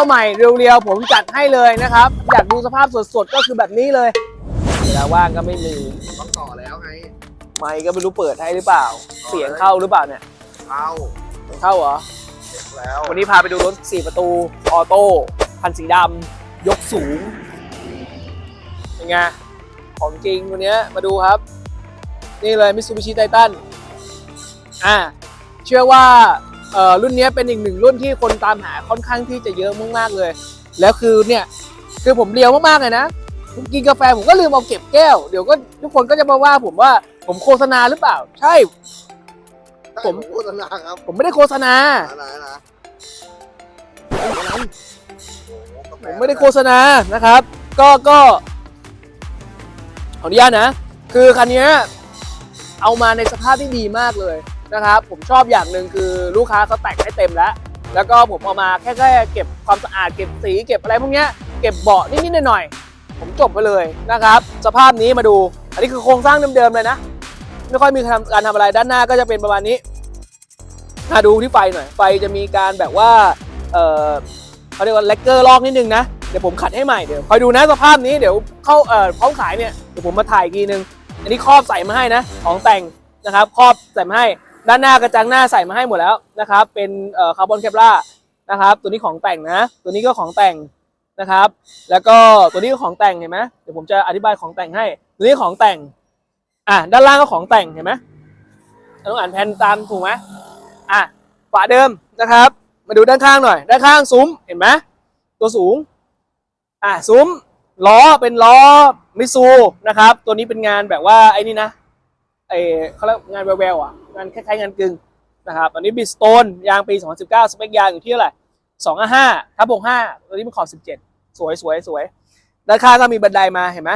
าใหม่เรียวๆผมจัดให้เลยนะครับ อยากดูสภาพสดๆก็คือแบบนี้เลยเวลาว่างก็ไม่มีต้องต่อแล้วไงไมค์ก็ไม่รู้เปิดให้หรือเปล่า เสียงเข้าหรือเปล่าเนี่ยเข้าเข้าเหรอเสร็จแล้ววันนี้พาไปดูรถ 4 ประตู ออโต้คันสีดำยกสูงเป็นไงของจริงวันนี้มาดูครับ นี่เลย Mitsubishi Titan อ่าเชื่อว่าเอ่อ รุ่นนี้เป็นอีกหนึ่งรุ่นที่คนตามหาค่อนข้างที่จะเยอะมากๆเลย แล้วคือเนี่ยคือผมเลียวมากๆเลยนะผมกินกาแฟผมก็ลืมเอาเก็บแก้วเดี๋ยวก็ทุกคนก็จะมาว่าผมว่าผมโฆษณาหรือเปล่า ใช่ ผม โฆษณาครับผมไม่ได้โฆษณาอะไรนะผมไม่ได้โฆษณานะครับ ก็ก็ขออนุญาตนะ คือคันเนี้ยเอามาในสภาพที่ดีมากเลย นะครับ ผมชอบอย่างหนึ่งคือลูกค้าเขาแต่งให้เต็มแล้ว แล้วก็ผมเอามาแค่แค่เก็บความสะอาดเก็บสีเก็บอะไรพวกเนี้ยเก็บเบาะนิดๆหน่อยๆผมจบไปเลยนะครับ สภาพนี้มาดู อันนี้คือโครงสร้างเดิมๆเลยนะ ไม่ค่อยมีการการทำอะไรด้านหน้าก็จะเป็นประมาณนี้มาดูที่ไฟหน่อย ไฟจะมีการแบบว่าเออเขาเรียกว่าแลกเกอร์ลอกนิดนึงนะเดี๋ยวผมขัดให้ใหม่เดี๋ยวคอยดูนะสภาพนี้เดี๋ยวเข้าเอ่อพร้อมขายเนี่ยเดี๋ยวผมมาถ่ายอีกทีนึงอันนี้ครอบใส่มาให้นะ ของแต่งนะครับ ครอบใส่มาให้ ด้านหน้ากระจังหน้าใส่มาให้หมดแล้วนะครับ เป็นคาร์บอนแคปล่านะครับ ตัวนี้ของแต่งนะ ตัวนี้ก็ของแต่งนะครับ แล้วก็ตัวนี้ก็ของแต่งเห็นไหมเดี๋ยวผมจะอธิบายของแต่งให้ ตัวนี้ของแต่ง อะด้านล่างก็ของแต่งเห็นไหมต้องอ่านแผนตามถูกไหมอะฝาเดิมนะครับ มาดูด้านข้างหน่อย ด้านข้างซุ้มเห็นไหมตัวสูง อะซุ้มล้อเป็นล้อมิซูนะครับ ตัวนี้เป็นงานแบบว่าไอ้นี่นะ ไอเขาเรียกงานแววๆอะงานคล้ายๆงานกึ่งนะครับอันนี้บิสโตนยางปี 2019 สเปคยางอยู่ที่เท่าไหร่255ทับ65ตัวนี้เป็นขอบ 17 สวยสวยสวยด้านข้างก็มีบันไดมาเห็นไหม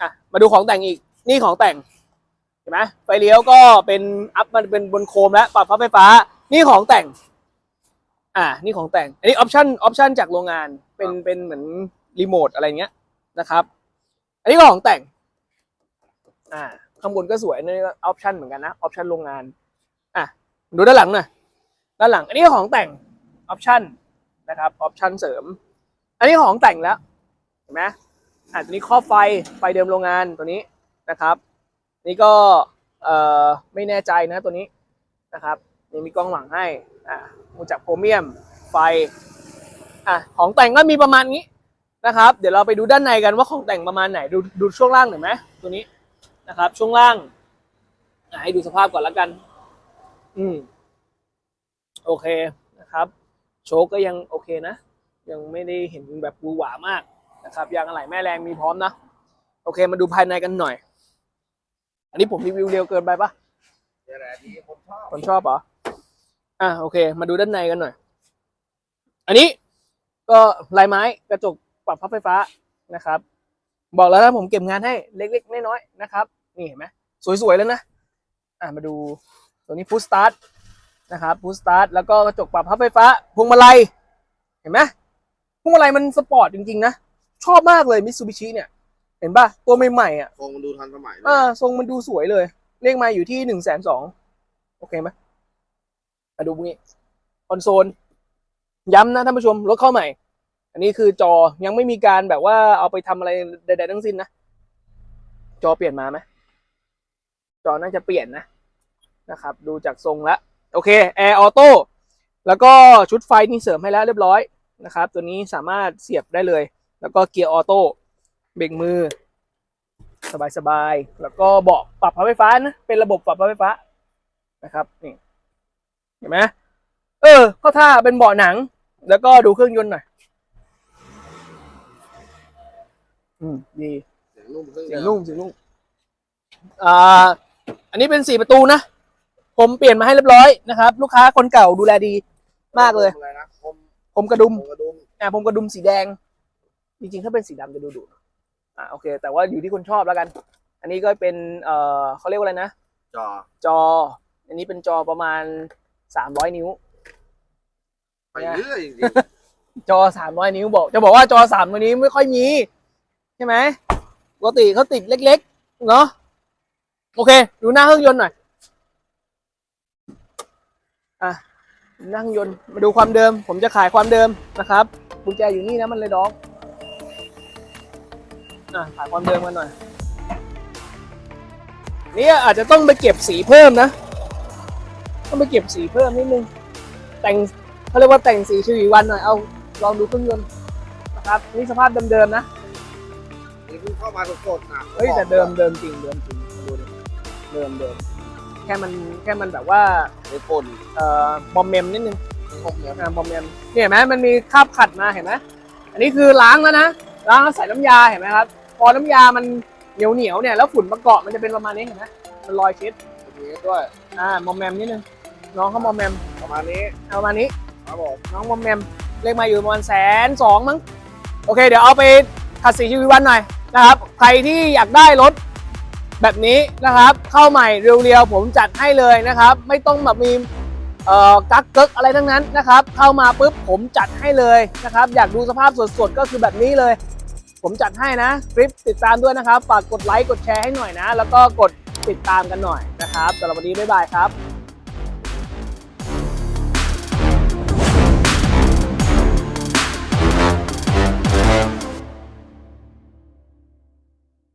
อะมาดูของแต่งอีกนี่ของแต่งเห็นไหมไฟเลี้ยวก็เป็นอัพมันเป็นบนโคมแล้วปรับพับไฟฟ้า นี่ของแต่ง อ่า นี่ของแต่ง อันนี้ออปชั่นออปชั่นจากโรงงานเป็นเป็นเหมือนรีโมทอะไรเงี้ยนะครับ อันนี้ก็ของแต่ง อ่า ข้างบนก็สวยนี่ก็ออปชั่นเหมือนกันนะออปชั่นโรงงานอะดูด้านหลังหน่อยด้านหลัง อันนี้ของแต่งออปชั่นนะครับออปชั่นเสริม อันนี้ของแต่งแล้วเห็นไหมอะตัวนี้ครอบไฟไฟเดิมโรงงานตัวนี้นะครับ นี่ก็เอ่อไม่แน่ใจนะตัวนี้นะครับยังมีกล้องหลังให้อ่ามูจากโพรเมียมไฟอะของแต่งก็มีประมาณนี้นะครับ เดี๋ยวเราไปดูด้านในกันว่าของแต่งประมาณไหน ดูดูช่วงล่างหน่อยไหมตัวนี้ นะครับ ช่วงล่างอะให้ดูสภาพก่อนแล้วกัน อืม โอเคนะครับ โชคก็ยังโอเคนะ ยังไม่ได้เห็นแบบบูหวามากนะครับ ยางอะไหล่แม่แรงมีพร้อมนะ โอเค มาดูภายในกันหน่อย อันนี้ผมรีวิวเร็วเกินไปปะนี่แหละที่คนชอบคนชอบเหรอ อะโอเค มาดูด้านในกันหน่อย อันนี้ก็ลายไม้กระจกปรับพับไฟฟ้านะครับ บอกแล้วนะผมเก็บงานให้เล็กๆน้อยๆนะครับ นี่เห็นไหมสวยๆแล้วนะ อะมาดูตัวนี้ฟูสตาร์ทนะครับฟูสตาร์ทแล้วก็กระจกปรับพับไฟฟ้าพวงมาลัยเห็นไหมพวงมาลัยมันสปอร์ตจริงๆนะ ชอบมากเลยมิตซูบิชิเนี่ยเห็นป่ะ ตัวใหม่ๆอะคงมันดูทันสมัยเลยอ่าทรงมันดูสวยเลย เลขมาอยู่ที่หนึ่งแสนสองโอเคไหมมาดูพวกนี้คอนโซลย้ำนะท่านผู้ชมรถเข้าใหม่ อันนี้คือจอยังไม่มีการแบบว่าเอาไปทำอะไรใดๆทั้งสิ้นนะ จอเปลี่ยนมาไหมจ อน่าจะเปลี่ยนนะนะครับ ดูจากทรงแล้วโอเคแอร์ออโต้แล้วก็ชุดไฟนี่เสริมให้แล้วเรียบร้อยนะครับ ตัวนี้สามารถเสียบได้เลย แล้วก็เกียร์ออโต้เบรกมือสบายสบายๆ แล้วก็เบาะปรับพับไฟฟ้านะ เป็นระบบปรับพับไฟฟ้านะครับนี่เห็นไหมเออเข้าท่าเป็นเบาะหนัง แล้วก็ดูเครื่องยนต์หน่อยอืมดีเสียงนุ่มเครื่องเสียงนุ่มเสียงนุ่มอ่า อันนี้เป็นสี่ประตูนะ ผมเปลี่ยนมาให้เรียบร้อยนะครับ ลูกค้าคนเก่าดูแลดีมากเลย อะไรนะคมผมกระดุมคมกระดุมอ่าผมกระดุมสีแดง จริงๆ ถ้าเป็นสีดำจะดูดุอ่าโอเค แต่ว่าอยู่ที่คนชอบแล้วกัน อันนี้ก็เป็นเอ่อเขาเรียกว่าอะไรนะ จอจอ อันนี้เป็นจอประมาณสามร้อยนิ้ว ไปเรื่อยจริงจอสามร้อยนิ้วบอก จะบอกว่าจอสามร้อยนิ้วไม่ค่อยมี ใช่ไหมปกติเขาติดเล็ก ๆ เนาะ โอเค ดูหน้าเครื่องยนต์หน่อย อะหน้าเครื่องยนต์ มาดูความเดิม ผมจะขายความเดิมนะครับกุญแจอยู่นี่นะมันเลยด็อกอะถ่ายความเดิมกันหน่อยเนี่ยอาจจะต้องไปเก็บสีเพิ่มนะ ต้องไปเก็บสีเพิ่มนิดนึง แต่งเขาเรียกว่าแต่งสีชวีวันหน่อย เอาลองดูเครื่องยนต์นะครับนี่สภาพเดิมๆนะนี่เพิ่งเข้ามาสดๆนะเฮ้ยแต่เดิมเดิมจริงเดิมจริงมาดูดิ เดิมเดิมแค่มันแค่มันแบบว่าไอ้ฝุ่นเอ่อบอมเมมนิดนึงผมเนี่ยอ่าบอมเมมเนี่ยเห็นไหมมันมีคราบขัดมาเห็นไหมอันนี้คือล้างแล้วนะล้างแล้วใส่น้ำยาเห็นไหมครับ พอน้ำยามันเหนียวเหนียวๆเนี่ยแล้วฝุ่นมาเกาะมันจะเป็นประมาณนี้เห็นไหมมันรอยเช็ดตรงนี้ด้วย อ่ามอมแมมนิดนึงน้องเขามอมแมมประมาณนี้เอาประมาณนี้ ครับผมน้องมอมแมมเลขมาอยู่ประมาณแสนสองมั้งโอเค เดี๋ยวเอาไปขัดสีชีวิตวันหน่อยนะครับ ใครที่อยากได้รถ แบบนี้นะครับเข้าใหม่เรียวๆผมจัดให้เลยนะครับ ไม่ต้องแบบมีเอ่อกักเกิกอะไรทั้งนั้นนะครับ เข้ามาปุ๊บผมจัดให้เลยนะครับ อยากดูสภาพสดๆก็คือแบบนี้เลย ผมจัดให้นะคลิปติดตามด้วยนะครับฝากกดไลค์กดแชร์ให้หน่อยนะ แล้วก็กดติดตามกันหน่อยนะครับสำหรับวันนี้บ๊ายบายครับ